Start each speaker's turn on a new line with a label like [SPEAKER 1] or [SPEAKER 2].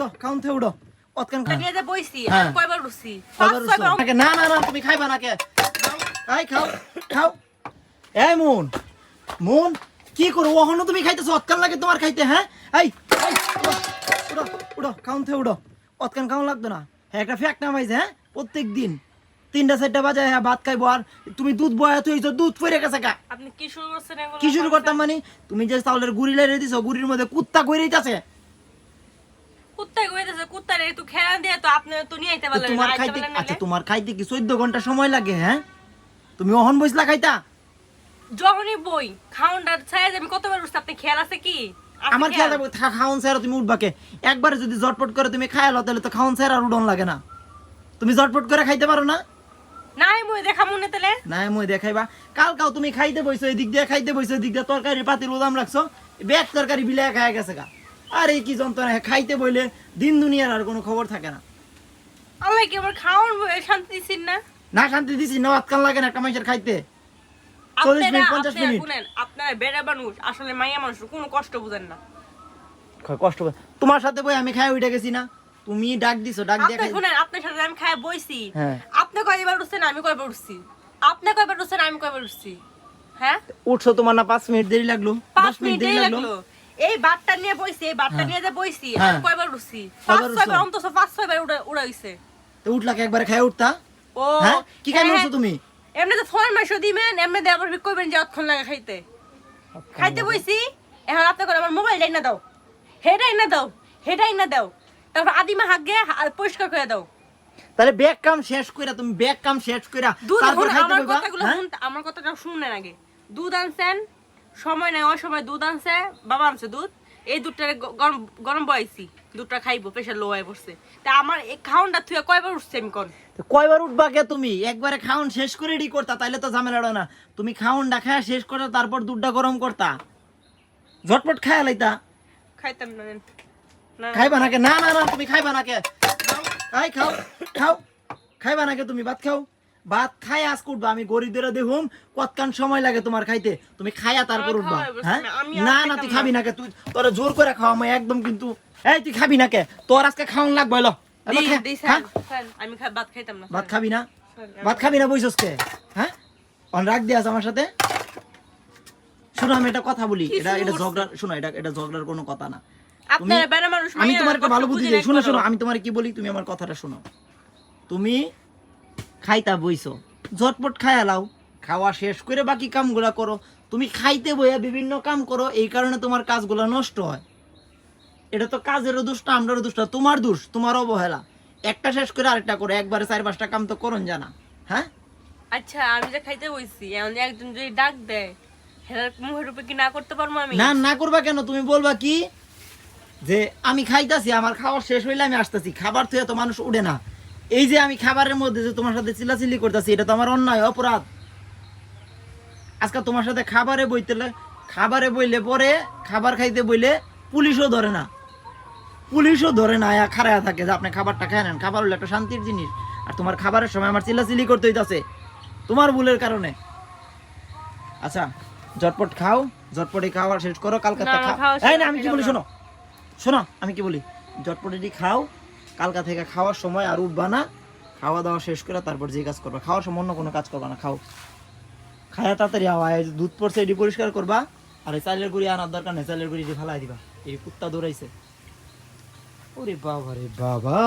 [SPEAKER 1] উড়ো খাউন উড়ো। অতকান
[SPEAKER 2] যে বইছি
[SPEAKER 1] হ্যাঁ।
[SPEAKER 2] কয়বার উঠছি পাঁচ ছয়বার
[SPEAKER 1] না না না তুমি খাইবা না কে? খাই খাও খাও। এই মুন মুন কি করো ওহনো তুমি খাইতেছো অতকান লাগে তোমার খাইতে হ্যাঁ? এই এই, উড়ো, উড়ো উড়ো উড়ো। অতকান খাওয়া লাগতো না। হ্যাঁ একটা ফ্যাক্ট নামাইছে হ্যাঁ? প্রত্যেক দিন তিনটা চারটা বাজে হ্যাঁ ভাত খাইবো আর তুমি দুধ বয়া তুই দুধ পরে গেছে কা
[SPEAKER 2] আপনি কি শুরু করছেন
[SPEAKER 1] কি শুরু করতাম মানে? তুমি যে চাউলের গুড়ি লাইরে দিছো গুড়ির মধ্যে কুত্তা কইরেইতাছে
[SPEAKER 2] কুত্তায় কইতেছে কুত্তারে একটু খেয়া দিয়ে তো আপনি তো নিয়ে আইতে পারলেন
[SPEAKER 1] তোমার খাইতে আচ্ছা তোমার খাইতে কি চোদ্দ ঘণ্টা সময় লাগে হ্যাঁ? তুমি অহন বইসলা খাইতা?
[SPEAKER 2] যখনই বই খাউন্ডার ছায়া আমি কতবার উঠছি? আপনি খেয়াল আছে কি?
[SPEAKER 1] আমার খেয়াল থাকবে খাওন স্যার তুমি উঠবাকে। একবারে যদি জটপট করে তুমি খায়ালো তাহলে তো খাওন স্যার আর উডন লাগে না। তুমি জটপট করে খাইতে পারো না?
[SPEAKER 2] নাই মুই দেখা মনে তেলে।
[SPEAKER 1] না মই দেখাইবা। কাল কাল তুমি খাইতে বইছো এদিক দিয়ে খাইতে বইছো এদিক দিয়ে তরকারি পাতির উদাম রাখছো ব্যাগ তরকারি বিলাই খায় গেছে গা। আর এই কি যন্ত্রণা খাইতে বইলে দিন দুনিয়ার আর কোনো খবর থাকে না।
[SPEAKER 2] আল্লাহ কি আমার খাওয়ান বই শান্তি দিছেন না?
[SPEAKER 1] না শান্তি দিছি না আজকাল লাগে না একটা মানুষের খাইতে। চল্লিশ মিনিট পঞ্চাশ মিনিট।
[SPEAKER 2] আপনারা বেড়া মানুষ আসলে মাইয়া মানুষ কোনো কষ্ট বুঝেন না।
[SPEAKER 1] কষ্ট। তোমার সাথে বই আমি খাই উঠে গেছি না। তুমি ডাক দিছো ডাক দিয়ে
[SPEAKER 2] আপনি
[SPEAKER 1] খাই-
[SPEAKER 2] শুনেন আপনার সাথে আমি খায় বইছি।
[SPEAKER 1] হ্যাঁ।
[SPEAKER 2] আপনি কয়বার উঠছেন আমি কয়বার উঠছি? আপনি কয়বার উঠছেন আমি কয়বার উঠছি? হ্যাঁ?
[SPEAKER 1] উঠছো তোমার না পাঁচ মিনিট দেরি লাগল?
[SPEAKER 2] পাঁচ
[SPEAKER 1] মিনিট দেরি
[SPEAKER 2] লাগল। এই বাটটা নিয়ে বইছি এই বাটটা
[SPEAKER 1] হ্যাঁ।
[SPEAKER 2] নিয়ে যে বইছি
[SPEAKER 1] হ্যাঁ।
[SPEAKER 2] আমি কয়বার উঠছি? পাঁচ? ছয়বার অন্তত পাঁচ ছয়বার উড়া উড়া হইছে
[SPEAKER 1] তো উঠলা কি? একবারে খাই উঠতা?
[SPEAKER 2] ও
[SPEAKER 1] হ্যাঁ? কি খাই উঠছো তুমি?
[SPEAKER 2] এমনি তো ফোন মাসো দিবেন এমনি দিয়ে আবার কইবেন যে অতক্ষণ লাগে খাইতে। খাইতে বইছি এখন আপনি করে আমার মোবাইলটাই না দাও। হেডাই না দাও হেডাই না দাও। তারপর আদিমা হাত গিয়ে পরিষ্কার করে দাও।
[SPEAKER 1] তাহলে ব্যাগ কাম শেষ কইরা তুমি ব্যাগ কাম শেষ কইরা তারপর খাইতে
[SPEAKER 2] আমার কথাগুলো আমার কথাটা শুনলেন আগে। দুধ আনছেন সময় নাই ওই সময় দুধ আনছে বাবা আনছে দুধ। এই দুধটা গরম গরম বয়াইছি দুধটা খাইবো প্রেশার লো হয়ে পড়ছে। তা আমার এই খাউনটা থুয়ে কয়বার উঠছে আমি কোন?
[SPEAKER 1] কয়বার উঠবা কে তুমি? একবারে খাউন শেষ করে রেডি করতা তাইলে তো ঝামেলা না। তুমি খাউন ডাকা শেষ করতা তারপর দুধটা গরম করতা। ঝটপট খায়া লাইতা।
[SPEAKER 2] খাইতাম না না
[SPEAKER 1] খাইবা নাকে না না না তুমি খাইবা নাকে খাই খাও খাও। খাইবা নাকে তুমি? ভাত খাও। ভাত খাই আজ উঠবা আমি গরিবদের দেখুম কতক্ষণ সময় লাগে তোমার খাইতে? তুমি খাইয়া তারপর উঠবা হ্যাঁ?
[SPEAKER 2] না,
[SPEAKER 1] না না তুই
[SPEAKER 2] না।
[SPEAKER 1] খাবি নাকে তুই তোর জোর করে খাওয়া আমি একদম কিন্তু এই তুই খাবি নাকে তোর আজকে খাওয়ান লাগবে
[SPEAKER 2] স্যার, আমি ভাত খাইতাম না
[SPEAKER 1] ভাত খাবি না? ভাত খাবি না কে? হ্যাঁ? অন রাগ দিয়ে আমার সাথে। শোনো আমি একটা কথা বলি এটা এটা ঝগড়া শোনো এটা এটা ঝগড়ার কোনো কথা না।
[SPEAKER 2] আপনারা মানুষ
[SPEAKER 1] আমি তোমার একটা ভালো বুদ্ধি শোনো শোনো আমি তোমার কি বলি তুমি আমার কথাটা শোনো। তুমি খাইতা বইছো। ঝটপট খায়া লাও। খাওয়া শেষ করে বাকি কামগুলা করো। তুমি খাইতে বইয়া বিভিন্ন কাম করো এই কারণে তোমার কাজগুলো নষ্ট হয়। এটা তো কাজেরও দোষ না আমরারও দোষ না তোমার দোষ তোমার অবহেলা। একটা শেষ করে আরেকটা করো একবারে চার পাঁচটা কাম তো করুন জানা। হ্যাঁ?
[SPEAKER 2] আচ্ছা আমি যে খাইতে বইছি এখন যে একজন যদি ডাক দেয় হেরার মুখের উপরে কি না করতে পারব আমি?
[SPEAKER 1] না না করবা কেন? তুমি বলবা কি? যে আমি খাইতাছি আমার খাবার শেষ হইলে আমি আসতেছি। খাবার থেকে তো মানুষ উঠে না। এই যে আমি খাবারের মধ্যে যে তোমার সাথে চিল্লাচিল্লি করতেছি এটা তো আমার অন্যায় অপরাধ। আজকে তোমার সাথে খাবারে বইতেলে খাবারে বইলে পরে খাবার খাইতে বইলে পুলিশও ধরে না। পুলিশও ধরে না আয়া খারায়া থাকে যে আপনি খাবারটা খায় নেন। খাবার হলো একটা শান্তির জিনিস। আর তোমার খাবারের সময় আমার চিল্লাচিল্লি করতে হইতাছে। তোমার ভুলের কারণে। আচ্ছা ঝটপট খাও ঝটপটে খাওয়া শেষ করো কালকে
[SPEAKER 2] আমার
[SPEAKER 1] না আমি কি বলি? শোনো শোনো আমি কি বলি? ঝটপটে খাও কালকা থেকে খাওয়ার সময় আর উঠবা না। খাওয়া দাওয়া শেষ করে তারপর যে কাজ করবা। খাওয়ার সময় অন্য কোনো কাজ করবা না, খাও। খায়া তাড়াতাড়ি আওয়া দুধ পড়ছে এটি পরিষ্কার করবা। আর এই চালের গুড়ি আনার দরকার নেই, চালের গুড়ি এটি ফেলাই দিবা। এই কুত্তা দৌড়াইছে। ওরে বাবা রে বাবা।